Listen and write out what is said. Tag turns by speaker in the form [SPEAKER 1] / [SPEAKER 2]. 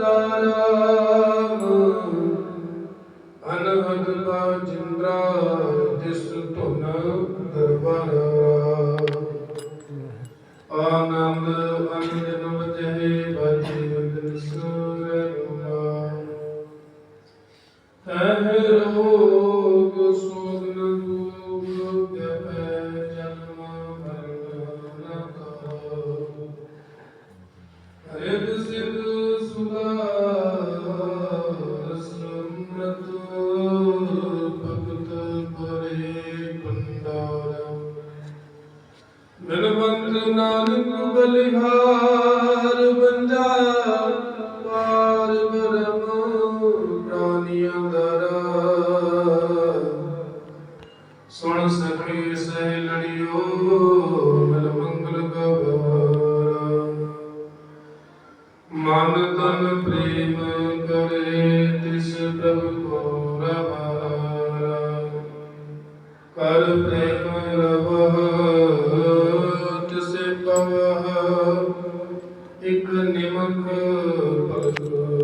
[SPEAKER 1] ਰਾਮ ਅਨਹਦ ਬਾਜਿੰਦਰਾ ਜਿਸ ਧੁਨ ਦਰਬਾਰਾ ਆਨੰਦ ਅੰਜਨ ਵਜਹਿ ਬਾਜੀ ਵੰਦਨ ਸੁਰਮਾ ਹੈ ਰੋਗ ਸੋਗਨ ਦੂਗ ਜਪੈ, ਜਨਮ ਮਰਨ ਨ ਕਾਉ ਹਰਿ ਸਿਧ ਸੁਦਾ ਸੁਣ ਸਕੇ ਸਹਿ ਲੜਿਓ। ਮਨ ਤਨ ਪ੍ਰੇਮ ਕਰੇ, ਤਿਸ ਪ੍ਰਭ ਕੋ ਰਵਾਰਾ। ਕਰ ਪ੍ਰੇਮ ਰਵਹ, ਤਿਸੇ ਪਵਹ, ਇਕ ਨਿਮਕ ਭਗਤ